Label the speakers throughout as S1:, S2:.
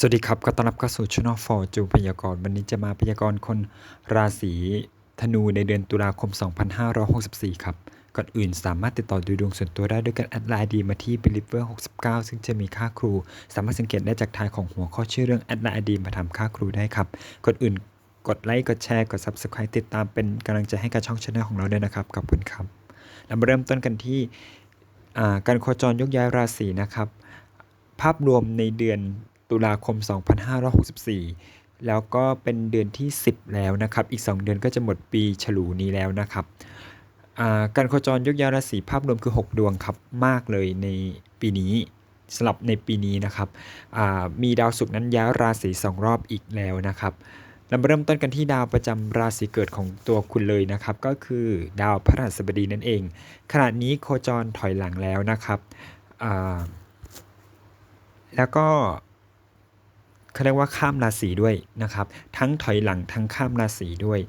S1: สวัสดีครับ ก็ต้อนรับเข้าสู่ช่องฟอร์จูพยากรณ์ วันนี้จะมาพยากรณ์คนราศีธนูในเดือนตุลาคม 2564 ครับ ก่อนอื่นสามารถติดต่อดูดวงส่วนตัวได้ด้วยการแอดไลน์ดีมาที่ believer 69 ซึ่งจะมีค่าครู สามารถสังเกตได้จากทายของหัวข้อชื่อเรื่องแอดไลน์ดีมาทำค่าครูได้ครับ ก่อนอื่นกดไลค์ กดแชร์ กด subscribe ติดตามเป็นกำลังใจให้กับช่องช anel ของเราด้วยนะครับ ขอบคุณครับ เรามาเริ่มต้นกันที่การโคจรยกย้ายราศีนะครับ ภาพรวมในเดือน ตุลาคม 2564 แล้วก็เป็นเดือนที่ 10 แล้วนะครับ อีก 2 เดือนก็จะหมดปีฉลูนี้แล้วนะครับ การโคจรยกย้ายราศีภาพรวมคือ 6 ดวงครับ มากเลยในปีนี้สำหรับในปีนี้นะครับมีดาวศุกร์นั้นย้ายราศี2รอบอีกแล้วนะครับเรามาเริ่มต้นกันที่ดาวประจำราศีเกิดของตัวคุณเลยนะครับ ก็คือดาวพฤหัสบดีนั่นเอง ขณะนี้โคจรถอยหลังแล้วนะครับ แล้วก็ เขาเรียกว่าข้ามราศีด้วยนะครับ ทั้งถอยหลังทั้งข้ามราศีด้วย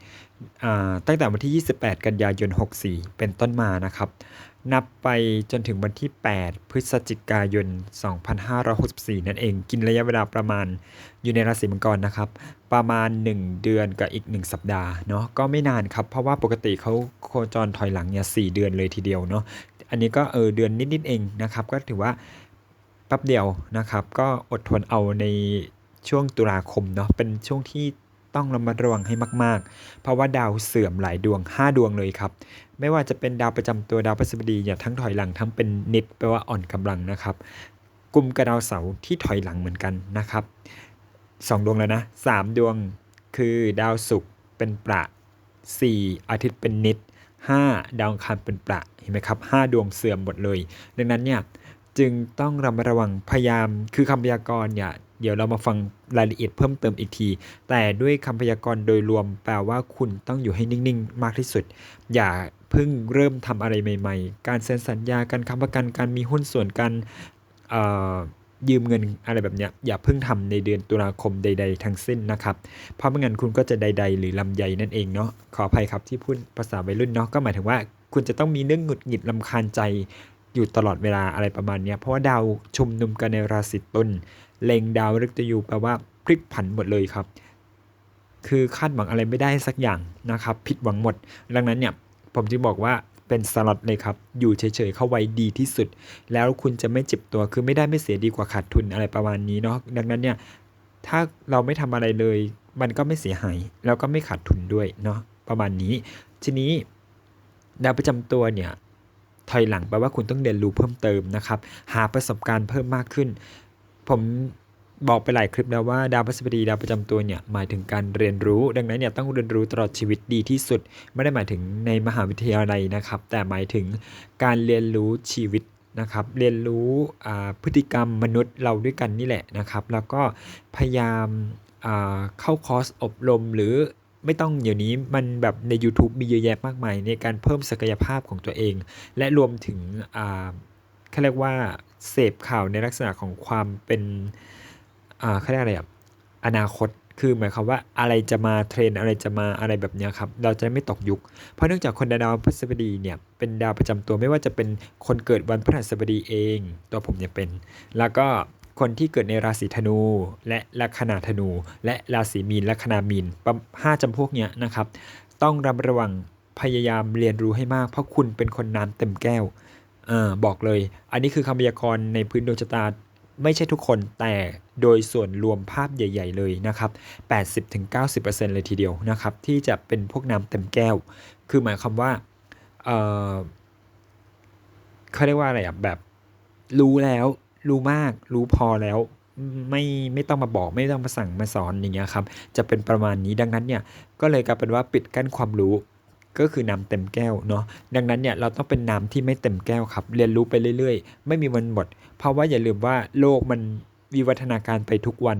S1: ตั้งแต่วันที่ 28 กันยายน 64 เป็นต้นมานะครับ นับไปจนถึงวันที่ 8 พฤศจิกายน 2564 นั่นเอง กินระยะเวลาประมาณอยู่ในราศีมังกรนะครับ ประมาณ 1 เดือนกับอีก 1 สัปดาห์เนาะ ก็ไม่นานครับ เพราะว่าปกติเขาโคจรถอยหลังเนี่ยสเดือนเลยทีเดียวเนาะ อันนี้ก็เออเดือนนิดๆเองนะครับ ก็ถือว่าแป๊บเดียวนะครับ ก็อดทนเอาใน ช่วงตุลาคมเนาะเป็นช่วงที่ต้องระมัดระวังให้มาก ๆ เพราะว่าดาวเสื่อมหลายดวง 5 ดวงเลยครับ ไม่ว่าจะเป็นดาวประจำตัวดาวพฤหัสบดีเนี่ยทั้งถอยหลังทั้งเป็นนิดแปลว่าอ่อนกำลังนะครับกลุ่มกับดาวเสาร์ที่ถอยหลังเหมือนกันนะครับสองดวงแล้วนะสามดวงคือดาวศุกร์เป็นประสี่อาทิตย์เป็นนิดห้าดาวอังคารเป็นประเห็นไหมครับห้าดวงเสื่อมหมดเลย ดังนั้นเนี่ย จึงต้องระมัดระวังพยายาม คือคำพยากรณ์เนี่ยเดี๋ยวเรามาฟังรายละเอียดเพิ่มเติมอีกที แต่ด้วยคำพยากรณ์โดยรวมแปลว่าคุณต้องอยู่ให้นิ่งๆ มากที่สุด อย่าเพิ่งเริ่มทำอะไรใหม่ ๆ การเซ็นสัญญาการค้ำประกันการมีหุ้นส่วนกันเอ่อยืมเงินอะไรแบบเนี้ยอย่าเพิ่งทำในเดือนตุลาคมใด ๆ ทั้งสิ้นนะครับ เพราะไม่งั้นคุณก็จะใด ๆ หรือลำใยนั่นเองเนาะขออภัยครับที่พูดภาษาวัยรุ่นเนาะก็หมายถึงว่า คุณจะต้องมีเรื่องหงุดหงิดลำคาญใจ อยู่ตลอดเวลาอะไรประมาณนี้เพราะว่าดาวชุมนุมกันในราศีตุลเล็งดาวฤกษ์อยู่แปลว่าพลิกผันหมดเลยครับ คือคาดหวังอะไรไม่ได้สักอย่างนะครับ ผิดหวังหมด ดังนั้นเนี่ยผมจึงบอกว่าเป็นสล็อตเลยครับ อยู่เฉยๆเข้าไว้ดีที่สุด แล้วคุณจะไม่เจ็บตัว คือไม่ได้ไม่เสียดีกว่าขาดทุนอะไรประมาณนี้เนาะ ดังนั้นเนี่ย ถ้าเราไม่ทำอะไรเลย มันก็ไม่เสียหาย แล้วก็ไม่ขาดทุนด้วยเนาะ ประมาณนี้ ทีนี้ดาวประจำตัวเนี่ย ถอยหลังแปลว่าคุณต้องเรียนรู้เพิ่มเติมนะครับ หาประสบการณ์เพิ่มมากขึ้น ผมบอกไปหลายคลิปแล้วว่าดาวพฤหัสบดีดาวประจำตัวเนี่ยหมายถึงการเรียนรู้ ดังนั้นเนี่ยต้องเรียนรู้ตลอดชีวิตดีที่สุด ไม่ได้หมายถึงในมหาวิทยาลัยนะครับ แต่หมายถึงการเรียนรู้ชีวิตนะครับ เรียนรู้พฤติกรรมมนุษย์เราด้วยกันนี่แหละนะครับ แล้วก็พยายามเข้าคอร์สอบรมหรือ ไม่ต้องเดี๋ยวนี้มันแบบใน YouTube มีเยอะแยะมากมายในการเพิ่มศักยภาพของตัวเอง และรวมถึงอ่าเขาเรียกว่าเสพข่าวในลักษณะของความเป็นอ่าเขาเรียกอะไรอะอนาคตคือหมายความว่าอะไรจะมาเทรนอะไรจะมาอะไรแบบนี้ครับ เราจะไม่ตกยุค เพราะเนื่องจากคนดาวพฤหัสบดีเนี่ยเป็นดาวประจำตัวไม่ว่าจะเป็นคนเกิดวันพฤหัสบดีเอง ตัวผมเนี่ยเป็น แล้วก็ คนที่เกิดในราศีธนู และลัคนาธนู และราศีมีนลัคนามีนห้าจำพวกเนี้ยนะครับ ต้องระมัดระวังพยายามเรียนรู้ให้มาก เพราะคุณเป็นคนน้ำเต็มแก้วอบอกเลย อันนี้คือคำพยากรณ์ในพื้นดวงชะตาไม่ใช่ทุกคนแต่โดยส่วนรวมภาพใหญ่ ๆ เลยนะครับ 80-90%เลยทีเดียวนะครับ ที่จะเป็นพวกน้ำเต็มแก้ว คือหมายความว่าเเขาเรียกว่าอะไรอะแบบรู้แล้ว รู้มากรู้พอแล้วไม่ไม่ต้องมาบอกไม่ต้องมาสั่งมาสอนอย่างเงี้ยครับ จะเป็นประมาณนี้ดังนั้นเนี่ยก็เลยกลายเป็นว่าปิดกั้นความรู้ก็คือน้ำเต็มแก้วเนาะดังนั้นเนี่ยเราต้องเป็นน้ำที่ไม่เต็มแก้วครับ เรียนรู้ไปเรื่อยๆ ไม่มีวันหมด เพราะว่าอย่าลืมว่าโลกมันวิวัฒนาการไปทุกวัน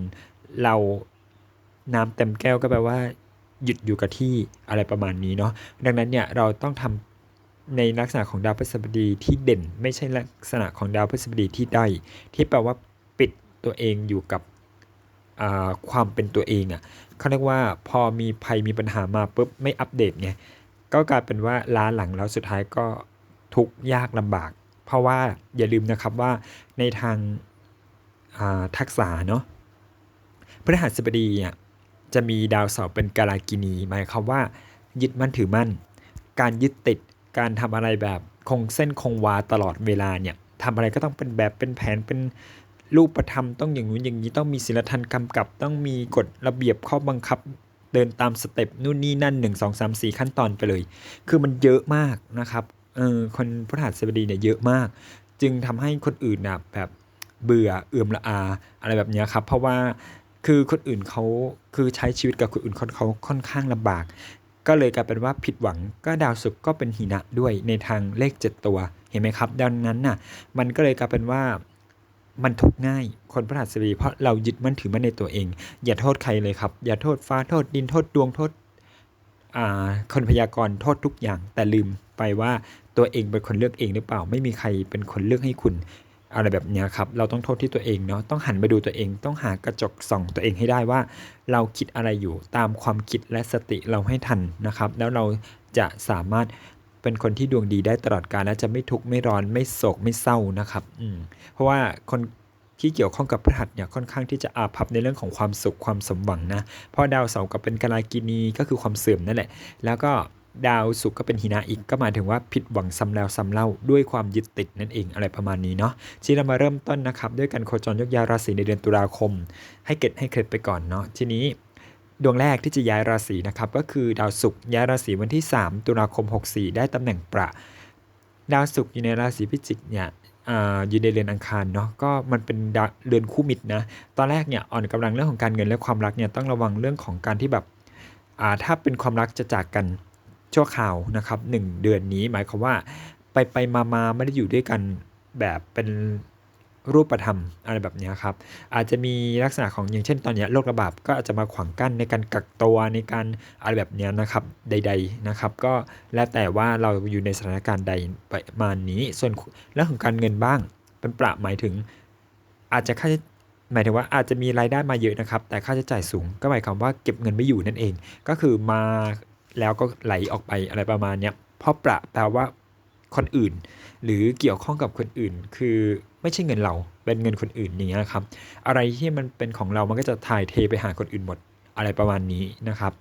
S1: เราน้ำเต็มแก้วก็แปลว่า หยุดอยู่กับที่อะไรประมาณนี้เนาะดังนั้นเนี่ยเราต้องทำ ในลักษณะของดาวพฤหัสบดีที่เด่น ไม่ใช่ลักษณะของดาวพฤหัสบดีที่ได้ที่แปลว่าปิดตัวเองอยู่กับความเป็นตัวเองอะ่ะเขาเรียกว่าพอมีภัยมีปัญหามาปุ๊บไม่อัปเดตไงก็กลายเป็นว่าล้าหลังแล้วสุดท้ายก็ทุกยากลำบาก เพราะว่าอย่าลืมนะครับว่าในทางทักษะเนาะพฤหัสบดีเนี่ยจะมีดาวเสาร์เป็นกาลากินีหมายความว่า ยึดมั่นถือมั่น การยึดติด การทำอะไรแบบคงเส้นคงวาตลอดเวลาเนี่ยทำอะไรก็ต้องเป็นแบบเป็นแผนเป็นรูปธรรมต้องอย่างนู้นอย่างนี้ต้องมีศีลธรรมกำกับ ต้องมีกฎระเบียบข้อบังคับ เดินตามสเต็ปนู่นนี่นั่น 1 2 3 4 ขั้นตอนไปเลย คือมันเยอะมากนะครับเออคนพฤหัสบดีเนี่ยเยอะมาก จึงทำให้คนอื่นนะแบบเบื่อเอื่อมละอา อะไรแบบนี้ครับ เพราะว่าคือคนอื่นเขาคือใช้ชีวิตกับคนอื่นเขาเขาค่อนข้างลำบาก ก็เลยกลายเป็นว่าผิดหวังก็ดาวศุกร์ก็เป็นหินะด้วยในทางเลข 7 ตัวเห็นไหมครับ ดังนั้นน่ะมันก็เลยกลายเป็นว่ามันทุกง่าย คนพฤหัสบดีเพราะเรายึดมั่นถือมั่นในตัวเอง อย่าโทษใครเลยครับ อย่าโทษฟ้าโทษดินโทษดวงโทษคนพยากรณ์โทษทุกอย่าง แต่ลืมไปว่าตัวเองเป็นคนเลือกเองหรือเปล่า ไม่มีใครเป็นคนเลือกให้คุณ อะไรแบบนี้ครับ เราต้องโทษที่ตัวเองเนาะ ต้องหันมาดูตัวเอง ต้องหากระจกส่องตัวเองให้ได้ว่า เราคิดอะไรอยู่ ตามความคิดและสติเราให้ทันนะครับ แล้วเราจะสามารถเป็นคนที่ดวงดีได้ตลอดกาลและจะไม่ทุกข์ไม่ร้อนไม่โศกไม่เศร้านะครับ อืม เพราะว่าคนที่เกี่ยวข้องกับพฤหัสเนี่ยค่อนข้างที่จะอาภัพในเรื่องของความสุขความสมหวังนะ เพราะดาวเสาร์กับเป็นกาลากินีก็คือความเสื่อมนั่นแหละ แล้วก็ ดาวศุกก็เป็นหินะอีกก็หมายถึงว่าผิดหวังซ้ำแล้วซ้ำเล่าด้วยความยึดติดนั่นเองอะไรประมาณนี้เนาะที่เรามาเริ่มต้นนะครับ ด้วยการโคจรยกย้ายราศีในเดือนตุลาคม ให้เก็ตให้เคล็ดไปก่อนเนาะทีนี้ดวงแรกที่จะย้ายราศีนะครับก็คือดาวศุกร์ย้ายราศีวันที่ 3 ตุลาคม 64 ได้ตำแหน่งประ ดาวศุกร์อยู่ในราศีพิจิกเนี่ยอยู่ในเรือนอังคารเนาะก็มันเป็นเรือนคู่มิตรนะตอนแรกเนี่ยอ่อนกำลังเรื่องของการเงินและความรักเนี่ยต้องระวังเรื่องของการที่แบบถ้าเป็นความรักจะจากกัน ชั่วคราวนะครับ1เดือนนี้หมายความว่าไปไปมามาไม่ได้อยู่ด้วยกันแบบเป็นรูปธรรมอะไรแบบนี้ครับ อาจจะมีลักษณะของอย่างเช่นตอนนี้โรคระบาดก็อาจจะมาขวางกั้นในการกักตัวในการอะไรแบบนี้นะครับใด ๆนะครับ ก็แล้วแต่ว่าเราอยู่ในสถานการณ์ใดประมาณนี้ ส่วนเรื่องของการเงินบ้าง เป็นประหมายถึง อาจจะค่าหมายถึงว่าอาจจะมีรายได้มาเยอะนะครับ แต่ค่าใช้จ่ายสูง ก็หมายความว่าเก็บเงินไม่อยู่นั่นเอง ก็คือมา แล้วก็ไหลออกไปอะไรประมาณนี้เพราะประแปลว่าคนอื่น หรือเกี่ยวข้องกับคนอื่น คือไม่ใช่เงินเราเป็นเงินคนอื่นอย่างเงี้ยครับ อะไรที่มันเป็นของเรามันก็จะถ่ายเทไปหาคนอื่นหมดอะไรประมาณนี้นะครับ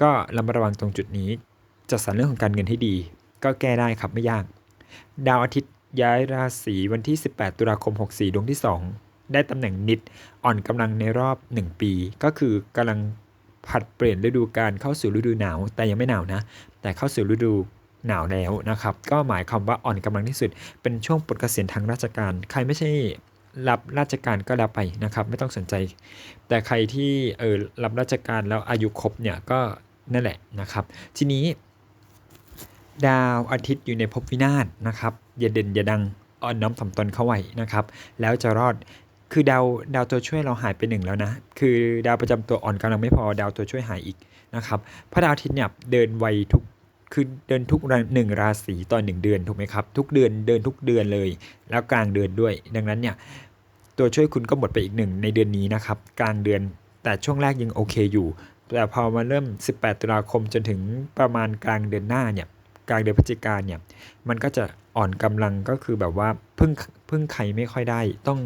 S1: ก็ระมัดระวังตรงจุดนี้จัดสรรเรื่องของการเงินให้ดี ก็แก้ได้ครับไม่ยาก ดาวอาทิตย์ย้ายราศีวันที่ 18 ตุลาคม 64 ดวงที่ 2 ได้ตำแหน่งนิดอ่อนกำลังในรอบ 1 ปี ก็คือกำลัง ผัดเปลี่ยนฤดูการเข้าสู่ฤดูหนาว แต่ยังไม่หนาวนะ แต่เข้าสู่ฤดูหนาวแล้วนะครับ ก็หมายความว่าอ่อนกำลังที่สุด เป็นช่วงปลดเกษียณทางราชการ ใครไม่ใช่รับราชการก็แล้วไปนะครับ ไม่ต้องสนใจ แต่ใครที่เออรับราชการแล้วอายุครบเนี่ยก็นั่นแหละนะครับ ทีนี้ ดาวอาทิตย์อยู่ในภพวินาศนะครับอย่าเด่นอย่าดังอ่อนน้อมถ่อมตนเข้าไว้นะครับ แล้วจะรอด คือดาวดาวตัวช่วยเราหายไปหนึ่งแล้วนะ คือดาวประจำตัวอ่อนกำลังไม่พอดาวตัวช่วยหายอีกนะครับพระดาวอาทิตย์เนี่ยเดินไวทุกคือเดินทุกหนึ่งราศีต่อหนึ่งเดือนถูกไหมครับทุกเดือนเดินทุกเดือนเลย แล้วกลางเดือนด้วย ดังนั้นเนี่ยตัวช่วยคุณก็หมดไปอีกหนึ่งในเดือนนี้นะครับกลางเดือนแต่ช่วงแรกยังโอเคอยู่ แต่พอมาเริ่ม 18 ตุลาคมจนถึงประมาณกลางเดือนหน้าเนี่ยกลางเดือนพฤศจิกาเนี่ยมันก็จะอ่อนกำลังก็คือแบบว่าเพึ่ง พึ่งใครไม่ค่อยได้ ต้อง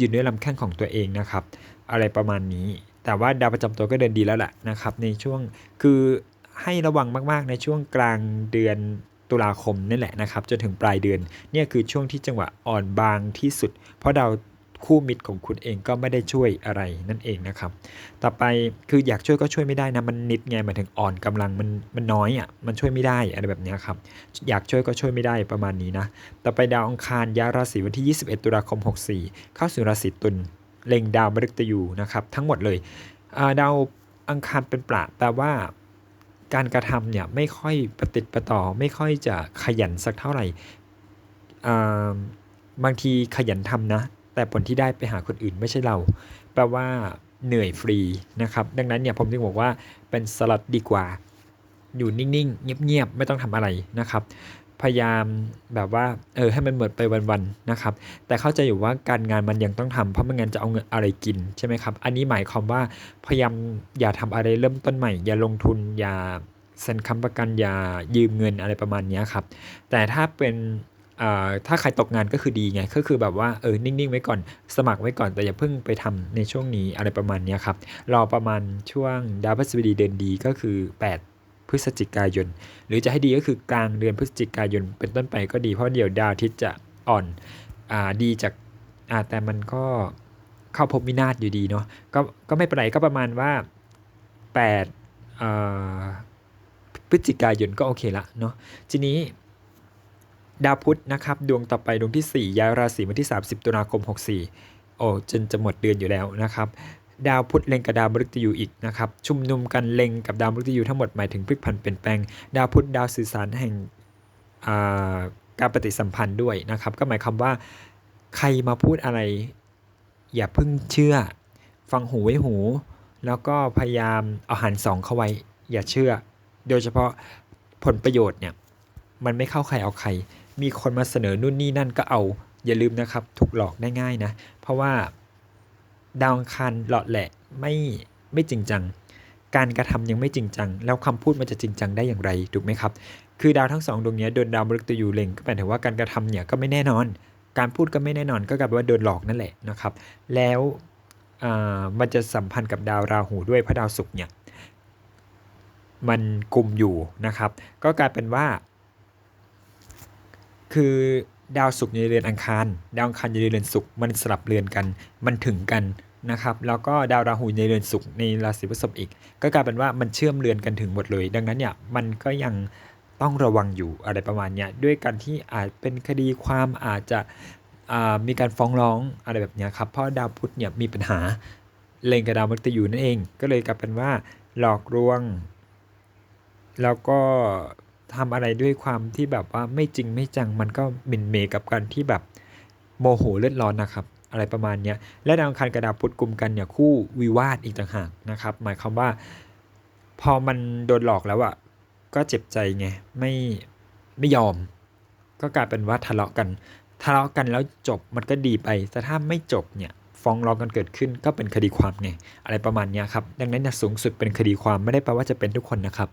S1: ยืนด้วยลำแข้งของตัวเองนะครับ อะไรประมาณนี้ แต่ว่าดาวประจำตัวก็เดินดีแล้วแหละนะครับ ในช่วงคือให้ระวังมากๆ ในช่วงกลางเดือนตุลาคมนี่แหละนะครับ จนถึงปลายเดือนเนี่ยคือช่วงที่จังหวะอ่อนบางที่สุด เพราะดาว คู่มิตรของคุณเองก็ไม่ได้ช่วยอะไรนั่นเองนะครับ ต่อไปคืออยากช่วยก็ช่วยไม่ได้นะมันนิดไงหมายถึงอ่อนกำลังมันมันน้อยอะมันช่วยไม่ได้อะไรแบบนี้ครับอยากช่วยก็ช่วยไม่ได้ประมาณนี้นะต่อไปดาวอังคารย้ายราศีวันที่ 21 ตุลาคม 64 เข้าสู่ราศีตุลเล็งดาวมฤตยูนะครับทั้งหมดเลยดาวอังคารเป็นปราแปลว่าการกระทำเนี่ยไม่ค่อยปฏิติดประต่อ ไม่ค่อยจะขยันสักเท่าไหร่บางทีขยันทำนะ แต่ผลที่ได้ไปหาคนอื่นไม่ใช่เรา แปลว่าเหนื่อยฟรีนะครับ ดังนั้นเนี่ยผมจึงบอกว่าเป็นสลัดดีกว่า อยู่นิ่งๆ เงียบๆ ไม่ต้องทำอะไรนะครับ พยายามแบบว่าเออให้มันหมดไปวันๆนะครับ แต่เข้าใจอยู่ว่าการงานมันยังต้องทำเพราะไม่งั้นจะเอาเงินอะไรกินใช่ไหมครับ อันนี้หมายความว่าพยายามอย่าทำอะไรเริ่มต้นใหม่ อย่าลงทุนอย่าเซ็นค้ำประกันอย่ายืมเงินอะไรประมาณนี้ครับ แต่ถ้าเป็น ถ้าใครตกงานก็คือดีไง ก็คือแบบว่าเออนิ่งๆไว้ก่อน สมัครไว้ก่อนแต่อย่าเพิ่งไปทำในช่วงนี้อะไรประมาณนี้ครับ รอประมาณช่วงดาวพฤหัสบดีเดือนดีก็คือ 8 พฤศจิกายน หรือจะให้ดีก็คือกลางเดือนพฤศจิกายน เป็นต้นไปก็ดีเพราะเดี๋ยวดาวทิตจะอ่อนอ่าดีจากอ่าแต่มันก็เข้าพบวินาศอยู่ดีเนาะก็ก็ไม่เป็นไรก็ประมาณว่า8อ่าพฤศจิกายนก็โอเคละเนาะทีนี้ ดาวพุธนะครับดวงต่อไปดวงที่ 4 ย้ายราศีวันที่ 30 ตุลาคม 64 โอ้จนจะหมดเดือนอยู่แล้วนะครับ ดาวพุธเล็งกับดาวมฤตยูอีกนะครับ ชุมนุมกันเล็งกับดาวมฤตยูทั้งหมดหมายถึงพลิกผันเปลี่ยนแปลง ดาวพุธดาวสื่อสารแห่งการปฏิสัมพันธ์ด้วยนะครับ ก็หมายความว่าใครมาพูดอะไร อย่าเพิ่งเชื่อ ฟังหูไว้หู แล้วก็พยายามเอาหันสองเข้าไว้ อย่าเชื่อ โดยเฉพาะผลประโยชน์เนี่ยมันไม่เข้าใครเอาใคร มีคนมาเสนอนู่นนี่นั่นก็เอา อย่าลืมนะครับ ถูกหลอกได้ง่ายนะ เพราะว่าดาวอังคารหลอดแหละไม่ไม่จริงจัง การกระทำยังไม่จริงจัง แล้วคำพูดมันจะจริงจังได้อย่างไรถูกไหมครับ คือดาวทั้งสองดวงนี้โดนดาวมฤตยูเล็งก็แปลว่าการกระทำเนี่ยก็ไม่แน่นอน การพูดก็ไม่แน่นอนก็กลายเป็นว่าโดนหลอกนั่นแหละนะครับ แล้วอ่ามันจะสัมพันธ์กับดาวราหูด้วยพระดาวศุกร์เนี่ยมันกลุ่มอยู่นะครับ ก็กลายเป็นว่า คือดาวศุกร์อยู่ในเรือนอังคาร ดาวอังคารอยู่ในเรือนศุกร์มันสลับเรือนกัน มันถึงกันนะครับ แล้วก็ดาวราหูในเรือนศุกร์ในราศีพฤษภอีก ก็กลายเป็นว่ามันเชื่อมเรือนกันถึงหมดเลย ดังนั้นเนี่ยมันก็ยังต้องระวังอยู่อะไรประมาณเนี้ยด้วยการที่อาจเป็นคดีความอาจจะมีการฟ้องร้องอะไรแบบเนี้ยครับ เพราะดาวพุธเนี่ยมีปัญหาเลงกับดาวมฤตยูนั่นเอง ก็เลยกลายเป็นว่าหลอกลวง แล้วก็ ทำอะไรด้วยความที่แบบว่าไม่จริงไม่จังมันก็มินเมกับการที่แบบโมโหเลือดร้อนนะครับ อะไรประมาณนี้และดาวอังคารกับดาวพุทธกลุ่มกันเนี่ยคู่วิวาทอีกต่างหากนะครับ หมายความว่า พอมันโดนหลอกแล้วอะ่ะก็เจ็บใจไงไม่ไม่ยอม ก็กลายเป็นว่าทะเลาะกัน ทะเลาะกันแล้วจบมันก็ดีไป แต่ถ้าไม่จบเนี่ย ฟ้องร้องกันเกิดขึ้นก็เป็นคดีความไงอะไรประมาณนี้ครับดังนั้นเนี่ยสูงสุดเป็นคดีความไม่ได้แปลว่าจะเป็นทุกคนนะครับ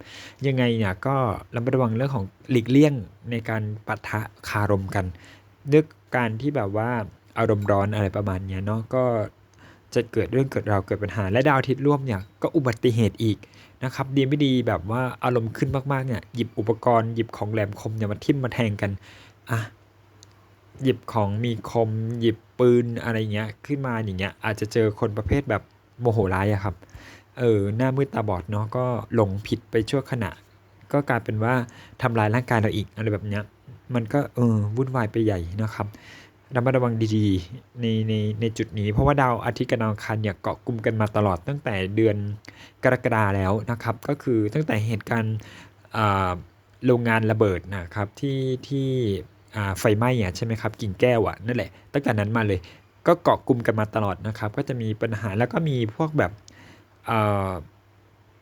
S1: ยังไงเนี่ยก็ระมัดระวังเรื่องของหลีกเลี่ยงในการปะทะคารมกันด้วยการที่แบบว่าอารมณ์ร้อนอะไรประมาณนี้เนาะก็จะเกิดเรื่องเกิดราวเกิดปัญหา และดาวอาทิตย์ร่วมเนี่ยก็อุบัติเหตุอีกนะครับดีไม่ดีแบบว่าอารมณ์ขึ้นมากๆเนี่ยหยิบอุปกรณ์หยิบของแหลมคมเนี่ยมาทิ่มมาแทงกันอะ หยิบของมีคมหยิบปืนอะไรเงี้ยขึ้นมาอย่างเงี้ยอาจจะเจอคนประเภทแบบโมโหร้ายอะครับเออหน้ามืดตาบอดเนาะก็หลงผิดไปชั่วขณะ ก็กลายเป็นว่าทำลายร่างกายเราอีกอะไรแบบเนี้ยมันก็เออวุ่นวายไปใหญ่นะครับระมัดระวังดีๆในในในจุดนี้ เพราะว่าดาวอาทิตย์กับดาวอังคารเนี่ยเกาะกลุ่มกันมาตลอดตั้งแต่เดือนกรกฎาแล้วนะครับ ก็คือตั้งแต่เหตุการณ์โรงงานระเบิดนะครับที่ที่ ไฟไหม้อะใช่ไหมครับกิ่งแก้วอะนั่นแหละตั้งแต่นั้นมาเลย ก็เกาะกลุ่มกันมาตลอดนะครับ ก็จะมีปัญหาแล้วก็มีพวกแบบ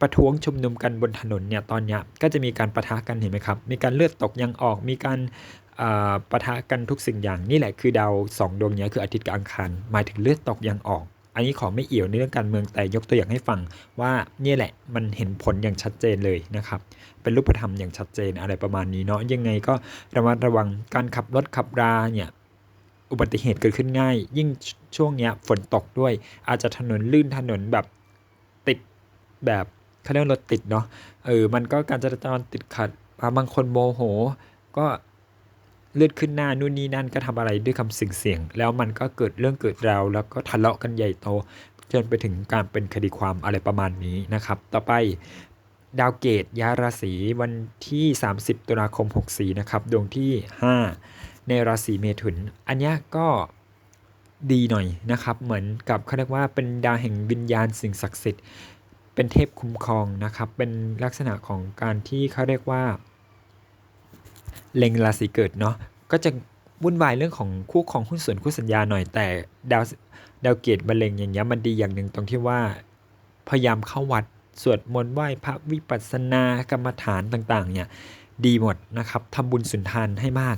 S1: ประท้วงชุมนุมกันบนถนนเนี่ยตอนเนี้ยก็จะมีการประทะกันเห็นไหมครับ มีการเลือดตกยังออก มีการประทะกันทุกสิ่งอย่างนี่แหละคือดาวสองดวงนี้คืออาทิตย์กับอังคารหมายถึงเลือดตกยังออก อันนี้ขอไม่เอี่ยวในเรื่องการเมืองแต่ยกตัวอย่างให้ฟังว่าเนี่ยแหละมันเห็นผลอย่างชัดเจนเลยนะครับ เป็นรูปธรรมอย่างชัดเจนอะไรประมาณนี้เนาะยังไงก็ระมัดระวังการขับรถขับราเนี่ยอุบัติเหตุเกิดขึ้นง่าย ยิ่งช่วงเนี้ยฝนตกด้วย อาจจะถนนลื่นถนนแบบติดแบบเขาเรียกรถติดเนาะเออมันก็การจราจรติดขัดบางคนโมโห ก็ เลือดขึ้นหน้านู่นนี่นั่นก็ทำอะไรด้วยคำสิ่งเสียง แล้วมันก็เกิดเรื่องเกิดราวแล้วก็ทะเลาะกันใหญ่โตจนไปถึงการเป็นคดีความอะไรประมาณนี้นะครับ ต่อไปดาวเกตยาราศีวันที่ 30 ตุลาคม 64 นะครับ ดวงที่ 5 ในราศีเมถุน อันนี้ก็ดีหน่อยนะครับ เหมือนกับเขาเรียกว่าเป็นดาวแห่งวิญญาณสิ่งศักดิ์สิทธิ์ เป็นเทพคุ้มครองนะครับ เป็นลักษณะของการที่เขาเรียกว่า เล็งราศีเกิดเนาะก็จะวุ่นวายเรื่องของคู่ของหุ้นส่วนคู่สัญญาหน่อยแต่ดาวดาวเกตมะเร็งอย่างเงี้ยมันดีอย่างหนึ่งตรงที่ว่า พยายามเข้าวัดสวดมนต์ไหว้พระวิปัสสนากรรมฐานต่างๆเนี่ยดีหมดนะครับทำบุญสุนทานให้มาก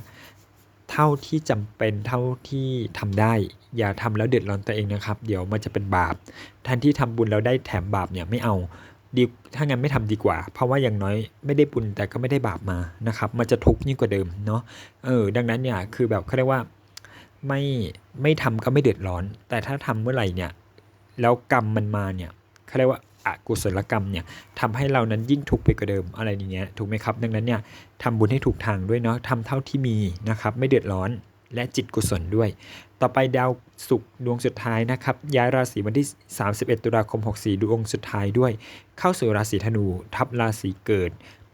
S1: เท่าที่จำเป็นเท่าที่ทำได้ อย่าทำแล้วเดือดร้อนตัวเองนะครับ เดี๋ยวมันจะเป็นบาปแทนที่ทำบุญแล้วได้แถมบาปเนี่ยไม่เอา ดีถ้างั้นไม่ทำดีกว่า เพราะว่าอย่างน้อยไม่ได้บุญแต่ก็ไม่ได้บาปมานะครับ มันจะทุกข์ยิ่งกว่าเดิมเนาะเออดังนั้นเนี่ยคือแบบเขาเรียกว่าไม่ไม่ทำก็ไม่เดือดร้อน แต่ถ้าทำเมื่อไหร่เนี่ยแล้วกรรมมันมาเนี่ยเขาเรียกว่าอกุศลกรรมเนี่ยทำให้เรานั้นยิ่งทุกข์ไปกว่าเดิมอะไรอย่างเงี้ยถูกไหมครับ ดังนั้นเนี่ยทำบุญให้ถูกทางด้วยเนาะทำเท่าที่มีนะครับ ไม่เดือดร้อนและจิตกุศลด้วย ต่อไปดาวศุกร์ดวงสุดท้ายนะครับ ย้ายราศีวันที่ 31 ตุลาคม 64 ดวงสุดท้ายด้วย เข้าสู่ราศีธนู ทับราศีเกิด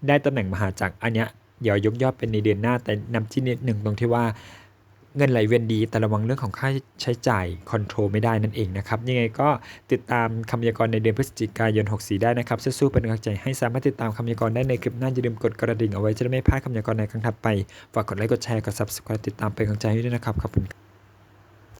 S1: ได้ตำแหน่งมหาจักรอันเนี้ยเดี๋ยวยกยอดเป็นในเดือนหน้าแต่นำที่นิดหนึ่งตรงที่ว่าเงินไหลเวียนดีแต่ระวังเรื่องของค่าใช้จ่ายคอนโทรลไม่ได้นั่นเองนะครับ ยังไงก็ติดตามคำพยากรณ์ในเดือนพฤศจิกายน 64 ได้นะครับสู้ๆเป็นกำลังใจให้สามารถติดตามคำพยากรณ์ได้ในคลิปหน้าอย่าลืมกดกระดิ่งเอาไว้จะได้ไม่พลาดคำพยากรณ์ในครั้งถัดไปฝากกดไลค์กดแชร์กด subscribe ติดตามเป็นกำลังใจให้ด้วยนะครับขอบคุณ